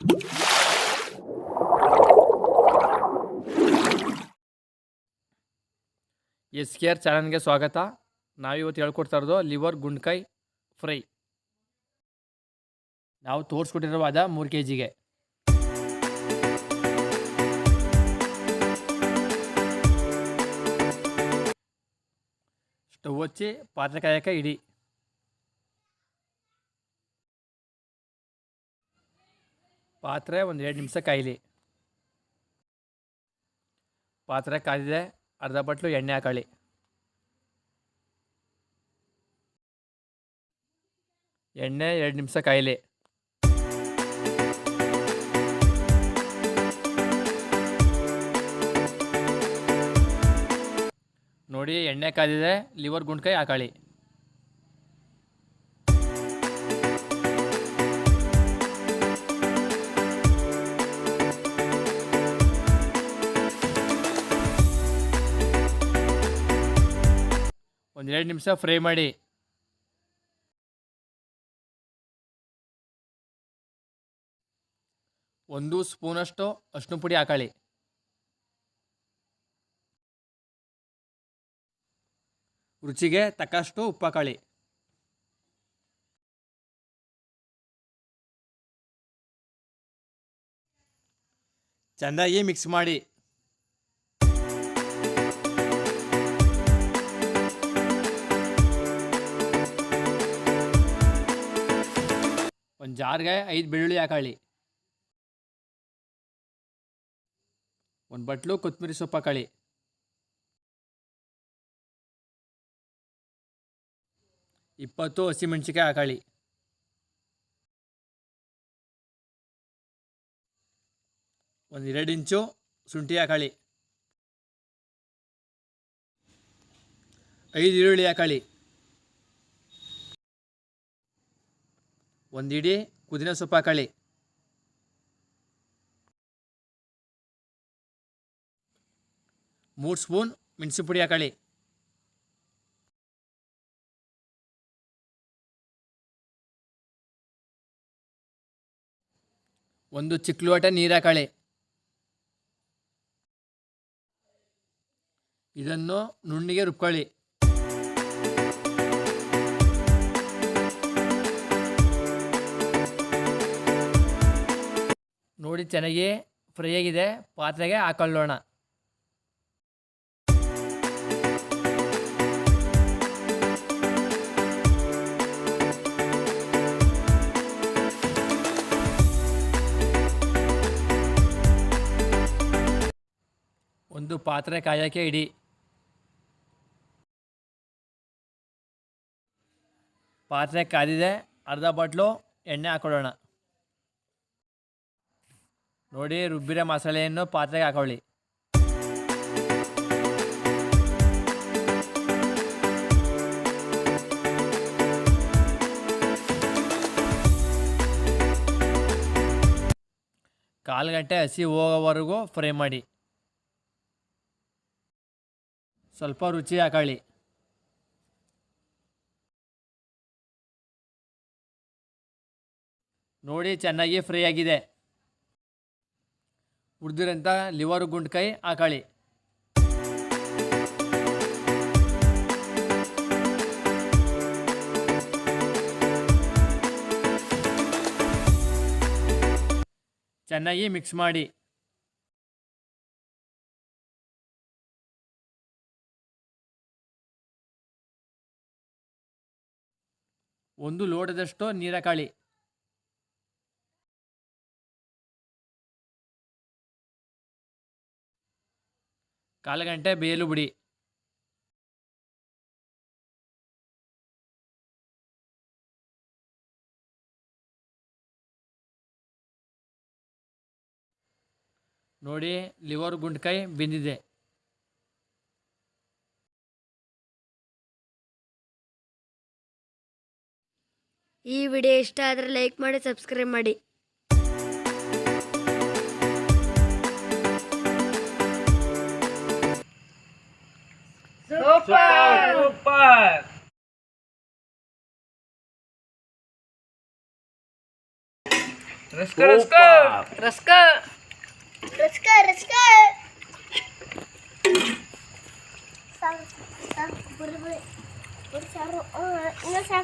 S K R ಚಾನಲ್ಗೆ ಸ್ವಾಗತ. ನಾವಿವತ್ತು ಹೇಳ್ಕೊಡ್ತಾ ಇರೋದು ಲಿವರ್ ಗುಂಡ್ಕಾಯಿ ಫ್ರೈ. ನಾವು ತೋರಿಸ್ಕೊಟ್ಟಿರೋ ಅದ ಮೂರು ಕೆ ಜಿಗೆ ಸ್ಟವ್ ಹಚ್ಚಿ ಪಾತ್ರೆ ಕಾಯಕ್ಕೆ ಇಡಿ. ಪಾತ್ರೆ ಒಂದು ಎರಡು ನಿಮಿಷ ಕಾಯಲಿ. ಪಾತ್ರೆ ಕಾದಿದೆ ಅರ್ಧ ಬಟ್ಲು ಎಣ್ಣೆ ಹಾಕೊಳ್ಳಿ. ಎಣ್ಣೆ ಎರಡು ನಿಮಿಷ ಕಾಯಲಿ. ನೋಡಿ ಎಣ್ಣೆ ಕಾದಿದೆ ಲಿವರ್ ಗುಂಡ್ಕಾಯಿ ಹಾಕೊಳ್ಳಿ. ಒಂದೆರಡು ನಿಮಿಷ ಫ್ರೈ ಮಾಡಿ. ಒಂದು ಸ್ಪೂನಷ್ಟು ಅರ್ಶಿನ ಪುಡಿ ಹಾಕೊಳ್ಳಿ ರುಚಿಗೆ ತಕ್ಕಷ್ಟು ಉಪ್ಪು ಹಾಕೊಳ್ಳಿ ಚೆಂದಾಗಿ ಮಿಕ್ಸ್ ಮಾಡಿ. ಜಾರ್ಗೆ ಐದು ಬೆಳ್ಳುಳ್ಳಿ ಹಾಕೊಳ್ಳಿ. ಒಂದು ಬಟ್ಲು ಕೊತ್ತಂಬರಿ ಸೊಪ್ಪು ಹಾಕೊಳ್ಳಿ. ಇಪ್ಪತ್ತು ಹಸಿಮೆಣ್ಸಿಕಾಯಿ ಹಾಕೊಳ್ಳಿ. ಒಂದು ಎರಡು ಇಂಚು ಶುಂಠಿ ಹಾಕೊಳ್ಳಿ. ಐದು ಈರುಳ್ಳಿ ಹಾಕೊಳ್ಳಿ. ಒಂದು ಇಡೀ ಸೊಪ್ಪ ಹಾಕೊಳ್ಳಿ ಮೂರು ಸ್ಪೂನ್ ಮೆಣಸಿನ ಪುಡಿ ಹಾಕಳಿ ಒಂದು ಚಿಕ್ಕ ಲೋಟ ನೀರು ಹಾಕಳಿ ಇದನ್ನು ನುಣ್ಣಿಗೆ ರುಬ್ಕೊಳ್ಳಿ. ನೋಡಿ ಚೆನ್ನಾಗಿ ಫ್ರೈ ಆಗಿದೆ. ಪಾತ್ರೆಗೆ ಹಾಕೊಳ್ಳೋಣ. ಒಂದು ಪಾತ್ರೆ ಕಾಯೋಕ್ಕೆ ಇಡಿ. ಪಾತ್ರೆ ಕಾದಿದೆ. ಅರ್ಧ ಬಾಟ್ಲು ಎಣ್ಣೆ ಹಾಕೊಳ್ಳೋಣ. ನೋಡಿ, ರುಬ್ಬಿರೋ ಮಸಾಲೆಯನ್ನು ಪಾತ್ರೆಗೆ ಹಾಕೊಳ್ಳಿ. ಕಾಲು ಗಂಟೆ ಹಸಿ ಹೋಗೋವರೆಗೂ ಫ್ರೈ ಮಾಡಿ. ಸ್ವಲ್ಪ ರುಚಿ ಹಾಕೊಳ್ಳಿ. ನೋಡಿ, ಚೆನ್ನಾಗಿ ಫ್ರೈ ಆಗಿದೆ. ಹುರಿದಿರೋಂಥ ಲಿವರು ಗುಂಡ್ಕಾಯಿ ಹಾಕೊಳ್ಳಿ ಚೆನ್ನಾಗಿ ಮಿಕ್ಸ್ ಮಾಡಿ. ಒಂದು ಲೋಟದಷ್ಟು ನೀರ ಹಾಕೊಳ್ಳಿ ಕಾಲು ಗಂಟೆ ಬೇಯಲು ಬಿಡಿ. ನೋಡಿ, ಲಿವರ್ ಗುಂಡ್ಕಾಯಿ ಬಿದ್ದಿದೆ. ಈ ವಿಡಿಯೋ ಇಷ್ಟ ಆದರೆ ಲೈಕ್ ಮಾಡಿ, ಸಬ್ಸ್ಕ್ರೈಬ್ ಮಾಡಿ. सुपर सुपर रस्का रस्का रस्का रस्का रस्का सब सब बुरे बुरे चारों ओर उन्हें सब